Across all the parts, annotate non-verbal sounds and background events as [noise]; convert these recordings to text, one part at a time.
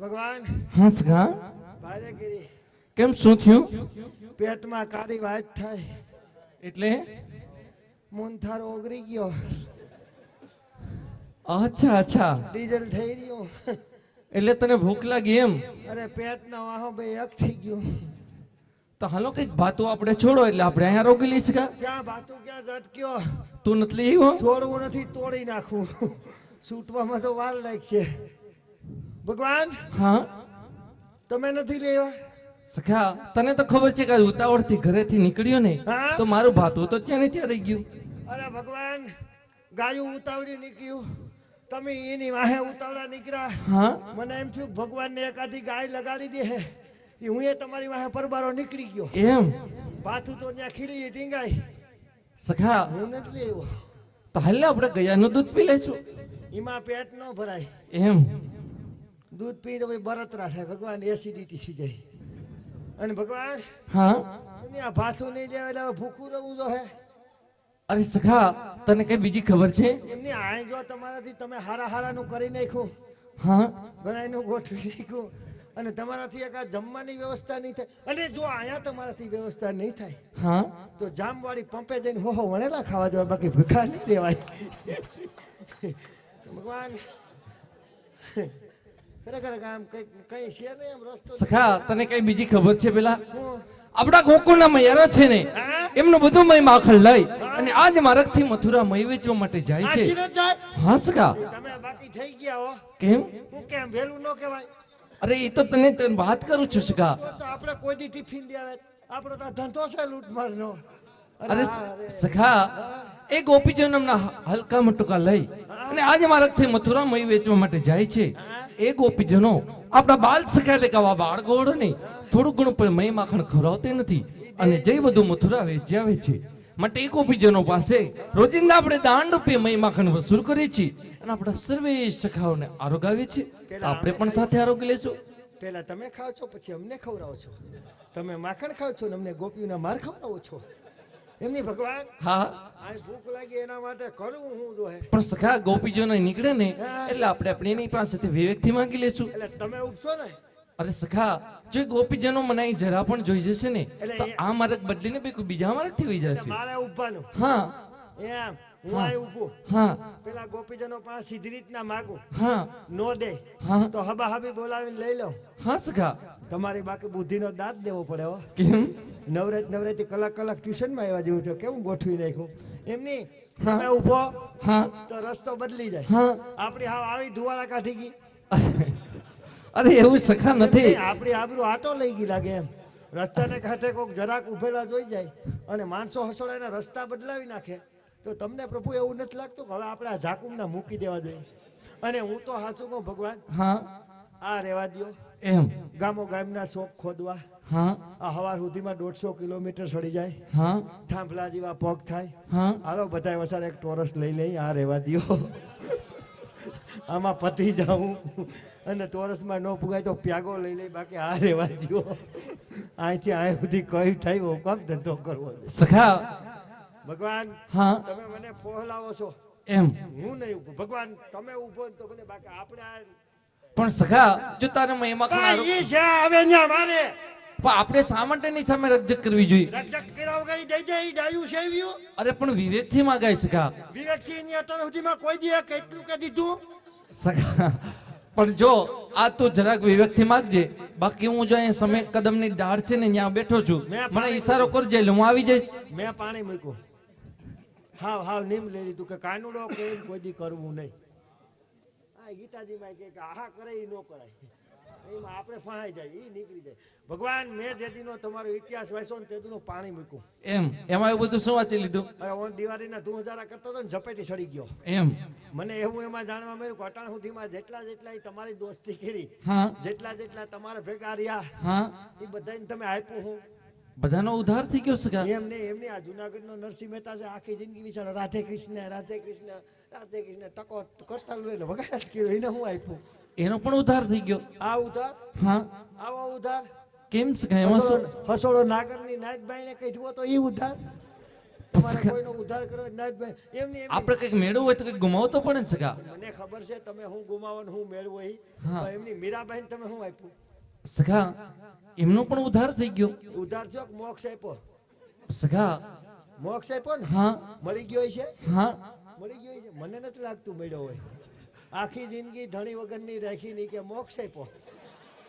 ભગવાન હા સખા. ભારેગીરી કેમ શું થયું? પેટમાં કાળી વાત થાય એટલે? મૂંથારો ઓગળી ગયો. અચ્છા અચ્છા. ડીઝલ થઈ રહ્યું. એટલે તને ભૂખ લાગી એમ? અરે પેટના વાહો બે એક થઈ ગયું. તો હાલો કંઈક ભાતું આપણે છોડો એટલે આપણે અહીંયા રોકી લઈશ શકા ક્યાં ભાતું ક્યાં ઝટક્યો? તું નથી લઈ છોડવું નથી તોડી નાખવું છૂટવામાં તો વાર લાગશે. ભગવાન હા? તમે નથી લેવા? સખા તને તો ખબર છે કે ઉતાવળથી ઘરેથી નીકળ્યો ને? તો મારું ભાતું તો ત્યાં ને ત્યાં રહી ગયું. અરે ભગવાન ગાયું ઉતાવળી નીકળ્યું. તમે એની વાહે ઉતાવળા નીકળ્યા. હા? મને એમ થયું ભગવાનને એકાદી ગાય લગાડી દે હે. એ હું એ તમારી વાહે પરબારો નીકળી ગયો. એમ? ભાથું તો ત્યાં ખીલી ટીંગાઈ. સખા હું નથી લેવો. તો હાલ આપણે ગયાનું દૂધ પી લઈશું. એમાં પેટ ન ભરાય. એમ? દૂધ પી તો પછી બળતરા થાય. ભગવાન એસિડિટી થઈ જાય. અને ભગવાન હા? આ ભાથું નહીં લેવા એટલે ભૂખું રહેવું જો હે. અરે સખા તને કઈ બીજી ખબર છે? એમની આય જો તમારાથી તમે હારા હારાનું કરી નાખ્યું. હા? ઘણાયનું ગોઠવી નાખ્યું. અને તમારાથી એક આ જમવાની વ્યવસ્થા નહીં થાય. અને જો અહીંયા તમારાથી વ્યવસ્થા નહીં થાય હા? તો જામવાળી પંપે જઈને હો હો વણેલા ખાવા જવાય બાકી ભૂખા નહીં રહેવાય. [laughs] ભગવાન ખરેખર આમ કઈ કઈ છે નહીં આમ રસ્તો સખા તને કઈ બીજી ખબર છે પેલા? આપણા ગોકુળના મયારા છે ને એમનું બધું મય માખણ લઈ અને આજ માર્ગથી મથુરા મય વેચવા માટે જાય છે. હા સખા. તમે બાકી થઈ ગયા હો. કેમ? હું કેમ વેલું ન કહેવાય? અરે એ તો તને વાત કરું છું સખા. આપણે કોઈ દી ટિફિન લેવે આપણો તો ધંધો છે લૂંટમારનો. અરે સખા એ ગોપીજન નામના હલકા મટુકા લઈ. અને આજ માર્ગથી મથુરા મય વેચવા માટે જાય છે. એ ગોપીજનો આપણા બાલ સખા એટલે કે બાળ ગોળ ને થોડું ઘણું પણ મય માખણ ખવડાવતી નથી. અને જય વધુ મથુરા વેચી આવે છે માટે એ ગોપીજનો પાસે રોજિંદા આપણે દાંડ રૂપે મય માખણ વસૂલ કરીએ છીએ અને આપણા સર્વે સખાઓને આરોગાવીએ છીએ. આપણે પણ સાથે આરોગી લેશું પેલા તમે ખાઓ છો પછી અમને ખવડાવો છો. તમે માખણ ખાઓ છો ને અમને ગોપીઓના માર ખવડાવો છો. એમની ભગવાન? હા. ભૂખ લાગી એના માટે કરવું હું જો પણ સખા ગોપીજનો નીકળે ને એટલે આપણે આપણે એની પાસેથી વિવેકથી માંગી લેશું. એટલે તમે ઉપસો ને? અરે સખા જો ગોપીજનો મને અહીં જરા પણ જોઈ જશે ને તો આ માર્ગ બદલીને બે કોઈ બીજા માર્ગથી વહી એટલે જશે મારે ઉભાનું હા. એમ હું અહીં ઊભું હા. પેલા ગોપીજનો પાસે સીધી રીતના માગું. હા. નો દે. હા. તો હબા હબી બોલાવીને લઈ લો. હા સખા. તમારી બાકી બુદ્ધિનો દાંત દેવો પડે હો. કેમ? નવરાત નવરાત્રી કલાક કલાક ટ્યુશનમાં આવ્યા જેવું છે. કેવું ગોઠવી નાખ્યું? એમની. તમે ઊભો હા. તો રસ્તો બદલી જાય. હા. આપણી હાવ આવી ધુવાળા કાઢી ગઈ. અરે એવું સખા નથી. આપણી આબરૂ આટો લઈ ગઈ લાગે એમ. રસ્તાને કાંઠે કોક જરાક ઉભેલા જોઈ જાય અને માણસો હસોડાના રસ્તા બદલાવી નાખે. તો તમને પ્રભુ એવું નથી લાગતું કે હવે આપણે આ ઝાકુમના મૂકી દેવા જોઈએ? અને હું તો હાસુ કહું ભગવાન હા. આ રેવા દો એમ. ગામો ગામના શોખ ખોદવા. હા. આ હવાર સુધીમાં દોઢસો કિલોમીટર સડી જાય. હા. થાંભલા જેવા પગ થાય. હા. હાલો બધા વસાર એક ટોરસ લઈ લઈ આ રહેવા દો આમાં પતી જાઉં. અને ટોરસમાં ન પુગાય તો પ્યાગો લઈ લઈ બાકી આ રહેવા દો અહીંથી આ સુધી કઈ થાય કામ ધંધો કરવો સખા. ભગવાન હા. તમે મને ફોહલાવો છો. એમ. હું નહીં ઊભો ભગવાન તમે ઊભો ને તો મને બાકી આપણે પણ સખા જો તારે મહિમા પણ છે આવે ન્યા મારે. પણ આપણે શા માટેની સામે રજક કરવી જોઈએ? રજક કર્યા વગર ઈ દઈ દે ઈ ડાયું સેવ્યું અરે પણ વિવેકથી માગાય સખા વિવેકથી એની અટલ સુધીમાં કોઈ દી કેટલું કે દીધું. પણ જો આ તો જરાક વિવેકથી માગજે. બાકી હું જો અહીંયા સમય કદમની ડાળ છે ને ત્યાં બેઠો છું. મને ઈશારો કરજે એટલે હું આવી જઈશ. મેં પાણી મૂક્યું. હાવ હાવ નીમ લઈ લીધું કે કાનુડો કે કોઈ દી કરવું નહીં. આ ગીતાજી માં કે આહા કરે ન કરાય. એમાં આપણે ફાંઈ જાય એ નીકળી જાય. ભગવાન મેં જે દીનો તમારો ઇતિહાસ વાંચ્યો ને તે દીનું પાણી મૂક્યું. એમ એમાં એવું બધું શું વાંચી લીધું? અરે ઓન દિવાળીના ધૂ હજારા કરતો હતો ને ઝપેટી સડી ગયો. એમ. મને એવું એમાં જાણવા મળ્યું અટાણ સુધીમાં જેટલા જેટલા તમારી દોસ્તી કરી જેટલા જેટલા તમારા ભેગા રહ્યા હા. એ બધાને તમે આપ્યું હું. બધાનો ઉધાર થઈ ગયો સખા એમ નહીં એમની આ જુનાગઢનો નરસિંહ મહેતા છે આખી જિંદગી વિચારો રાધે કૃષ્ણ રાધે કૃષ્ણ રાધે કૃષ્ણ ટકો કરતા લઈને વગાડ કર્યો એને હું આપ્યું? એનો પણ ઉધાર થઈ ગયો. આ ઉધાર? હા. આવો ઉધાર? કેમ સખા એમાં શું? હસોડો નાગરની નાગબાઈને કઢવો તો એ ઉધાર? આપણે કંઈક હોય તો કંઈક ગુમાવતો પડે ને મને ખબર છે તમે હું ગુમાવો હું મેળવો ઈ. હા. પણ એમની મીરાબાઈ તમે શું આપ્યું? સખા એમનો પણ ઉધાર થઈ ગયો. ઉધાર જો મોક્ષ આપ્યો. સખા મોક્ષ આપ્યો ને? હા. મળી ગયો છે? હા. મળી ગયો છે? મને નથી લાગતું મળ્યો હોય. આખી જિંદગી ધણી વગરની રાખી નહીં કે મોક્ષે પો.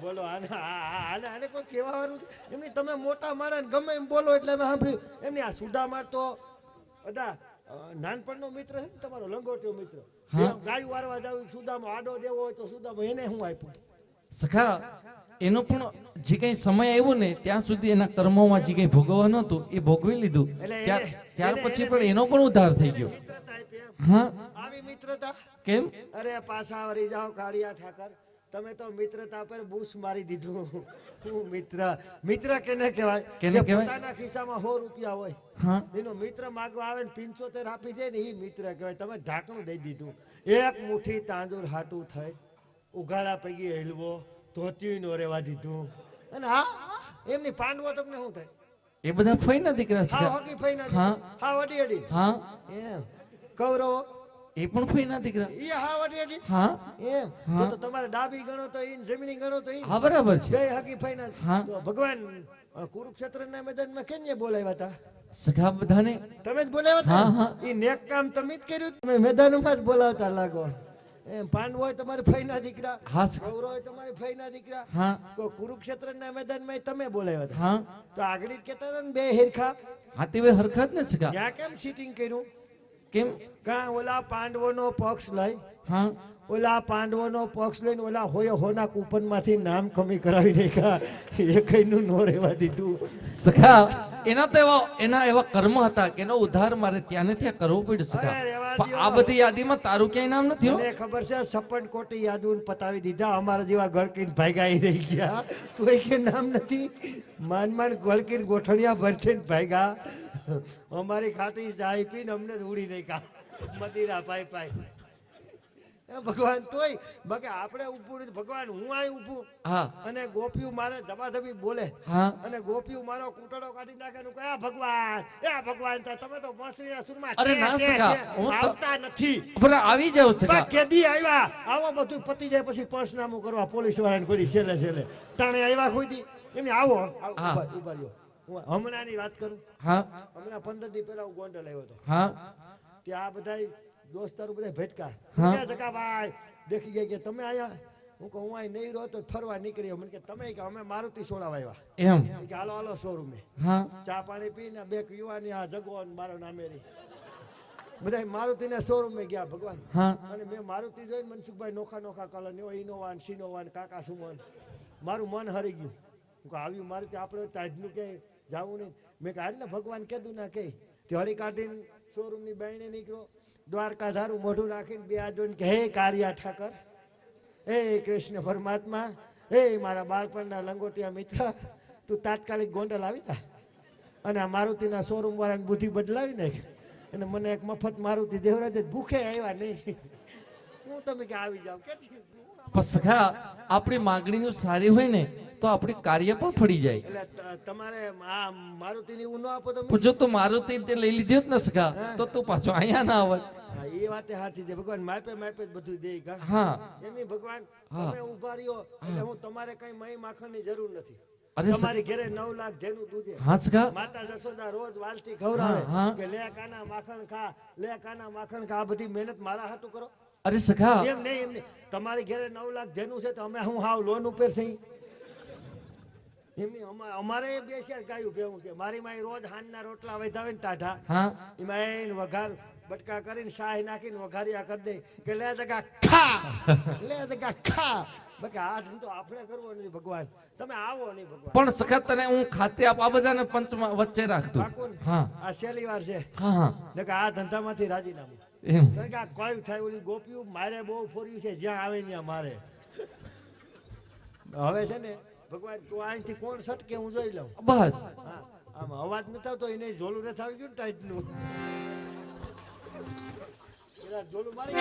બોલો આને આને આને કોઈ કહેવાનું એમની તમે મોટા માણસ ગમે એમ બોલો એટલે અમે સાંભળ્યું. એમની આ સુદામા તો બધા નાનપણનો મિત્ર છે ને તમારો લંગોટીયો મિત્ર. ગાયું વારવા જાવ સુદામો આડો દેવો હોય તો સુદામો એને હું આપ્યું? સખા એનો પણ જે કઈ સમય આવ્યો ને ત્યાં સુધી એના કર્મોમાં જે કઈ ભોગવવાનું હતું એ ભોગવી લીધું. એટલે ત્યાર પછી પણ એનો પણ ઉધાર થઈ ગયો. હા. આવી મિત્રતા? કેમ? અરે પાછા વળી જાઓ કાળિયા ઠાકર. તમે તો મિત્રતા પર બૂસ મારી દીધું. હું મિત્ર. મિત્ર કેને કહેવાય? કેને કહેવાય? પોતાના ખિસ્સામાં સો રૂપિયા હોય. એનો મિત્ર માગવા આવે ને પિંચોતેર આપી દે ને એ મિત્ર કહેવાય. તમે ઢાંકણું દઈ દીધું. એક મુઠ્ઠી તાંદુર હાટું થઈ. ઉઘાડા પૈકી હેલવો ધોતી નો રેવા દીધું. અને હા એમની પાંડવો તમને શું થાય? એ બધા ફઈના દીકરા હા હોકી ફઈ ના હા. હા વડી અડી હા. એમ. કૌરવો? એ પણ ફઈના દીકરા? એ હા વડી હા? એમ. તો તમારે ડાબી ગણો તો ઈન જમણી ગણો તો ઈ હા બરાબર છે. બે હકી ફાઈના હા. ભગવાન કુરુક્ષેત્રના મેદાનમાં કેમ ને બોલાવ્યા હતા સખા બધાને? તમે જ બોલાવ્યા હતા હા. ઈ નેક કામ તમે જ કર્યું? તમે મેદાનમાં જ બોલાવતા લાગો. એમ પાંડવ હોય તમારી ફઈના દીકરા. હા કૌરવ હોય તમારી ફઈના દીકરા. હા. તો કુરુક્ષેત્રના મેદાનમાં તમે બોલાવ્યા હતા હા. તો આગળ કેતા હતા ને બે હેરખા. હા તે હરખા જ ને સખા ત્યાં કેમ સીટિંગ કર્યું? કેમ? કા ઓલા પાંડવોનો પક્ષ લઈ? હા. ઓલા પાંડવોનો પક્ષ લઈને ઓલા હોય હોના કૂપનમાંથી નામ કમી કરાવી નાખ્યા એકઈનું નો રહેવા દીધું? સખા એના તો એવા એના એવા કર્મ હતા કે એનો ઉધાર મારે ત્યાં ને ત્યાં કરવો પડ્યો સખા. આ બધી યાદીમાં તારું ક્યાંય નામ નથી મને ખબર છે સપન કોટી યાદુન પતાવી દીધા અમારા જેવા ગળકીન ભાઈગાઈ રહી ગયા. તો એ કે નામ નથી? માન માન ગળકીન ગોઠણિયા ભરથી ભાગ્યા અમારી ખાટી ચાય પીને અમને ઉડી નાખ્યા. મદિરા પાઈ પાઈ. ભગવાન તોય બાકી આપણે ઉભું ભગવાન હું આ ઉભું અને ગોપીઓ મારે ધબાધબી બોલે. અને ગોપીઓ મારો કૂટડો કાઢી નાખે નું કયા ભગવાન એ ભગવાન તમે તો બાંસરીના સુરમાં અરે ના સખા, હું આવતા નથી. પણ આવી જાવ બા કેદી આવ્યા. આવો બધું પતી જાય પછી પંચનામું કરવા પોલીસ વાળાને કોઈ છેલ્લે છેલ્લે. તાણે આવ્યા કોઈ દી? એમને આવો ઊભા રહ્યો. હું હમણાંની વાત કરું? હા. હમણાં પંદર દી પહેલા હું ગોંડલ આવ્યો હતો. હા. ત્યાં આ બધા દોસ્તારો બધા ભેટકા. ક્યાં જગા ભાઈ? દેખી ગયા કે તમે આયા? હું કહું હું અહીં નહીં તો ફરવા નીકળ્યો. મને કે તમે કે અમે મારુતિ સોળા આવ્યા. એમ. કે હાલો હાલો શોરૂમે હા. ચા પાણી પીને બે યુવાની આ જગો ને મારો નામે રહી. બધા શોરૂમ શોરૂમે ગયા ભગવાન. અને મેં મારુતિ જોઈને મનસુખભાઈ નોખા નોખા કલર ને ઇનોવા સિનોવાન સિનોવા ને કાકા સુમન. મારું મન હરી ગયું. હું કહું આવ્યું મારુતિ આપણે તાજનું કે જાવું નહીં. મેં કહ્યું ને ભગવાન કીધું ના કે તે હળી કાઢીને શોરૂમની બાયણે નીકળ્યો દ્વારકા ધારું મોઢું રાખીને બે હાથ કે, હે કાળિયા ઠાકર, હે કૃષ્ણ પરમાત્મા, હે મારા બાળપણના લંગોટિયા મિત્ર, તું તાત્કાલિક ગોંડલ આવી તા અને આ મારુતિના શોરૂમ વાળાની બુદ્ધિ બદલાવી નાખ. અને મને એક મફત મારુતિ દેવરાજ ભૂખે આવ્યા નહીં. હું તમે કે આવી જાવ કે આપણી માગણીઓ સારી હોય ને તો આપણે કાર્ય પણ ફળી જાય. એટલે તમારે આ મારુતિની ઊનો આપો તમે જો તું મારુતિ તે લઈ લીધી હોત ને તો તું પાછો અહીંયા ના આવત હા, એ વાતે સાચી છે. ભગવાન માપે માપે બધું દે કા. હા. એમની ભગવાન તમે ઊભા રહ્યો એટલે હું. તમારે કઈ મહી માખણની જરૂર નથી. અરે તમારી ઘરે નવ લાખ ધેનું દૂધે હા માતા જશોદા રોજ વાલતી કે લે કાના માખણ ખા લે કાના માખણ ખા આ બધી મહેનત મારા હાટું કરો. અરે સખા એમ નહીં એમ નહીં. તમારી ઘરે નવ લાખ ધેનું છે તો અમે હું હાવ લોન ઉપર છે એમની અમારે બે શેર ગાયું ભેવું છે. મારી માઈ રોજ હાનના રોટલા વધાવે ને ટાઢા. એમાં એને વઘાર બટકા કરીને શાહી નાખીને વઘારિયા કરી દે કે લે દગા ખા! [laughs] લે દગા ખા! બાકી આ ધંધો આપણે કરવો નથી ભગવાન. તમે આવો નહીં ભગવાન. પણ સખત તને હું ખાતે આપ આ બધાને પંચમાં વચ્ચે રાખતો. હા. આ સેલી વાર છે. હા હા. ને કે આ ધંધામાંથી રાજીનામું. એમ. કારણ કે આ કોઈ થાય ઓલી ગોપીઓ? મારે બહુ ફોર્યું છે જ્યાં આવે ત્યાં મારે. હવે છે ને ભગવાન તું અહીંથી કોણ સટકે હું જોઈ લઉં. બસ. આમ અવાજ નથી આવતો એને ઝોલું નથી આવી ગયું ને ટાઈટનું પેલા ઝોલું મારી.